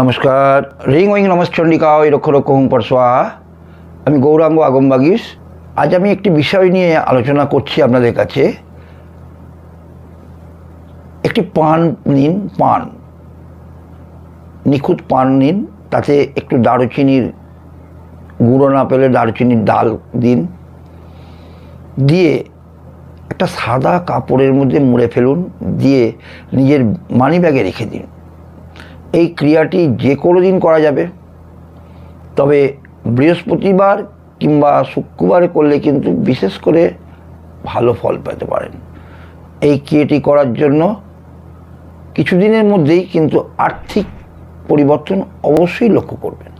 নমস্কার। রিং ওইং নমস্চণ্ডিকা ওই রক্ষ রক্ষ হুম পরশোয়া আমি গৌরাঙ্গ আগমবাগিস আজ আমি একটি বিষয় নিয়ে আলোচনা করছি আপনাদের কাছে। একটি পান নিন, পান। নিখুঁত পান নিন, তাতে একটু দারুচিনির গুঁড়ো না পেলে দারুচিনির ডাল দিন। দিয়ে একটা সাদা কাপড়ের মধ্যে মুড়ে ফেলুন, দিয়ে নিজের মানি ব্যাগে রেখে দিন। এই ক্রিয়াটি যে কোনো দিন করা যাবে। তবে বৃহস্পতিবার কিংবা শুক্রবারে করলে কিন্তু বিশেষ করে ভালো ফল পেতে পারেন। এই ক্রিয়াটি করার জন্য কিছুদিনের মধ্যেই কিন্তু আর্থিক পরিবর্তন অবশ্যই লক্ষ্য করবেন।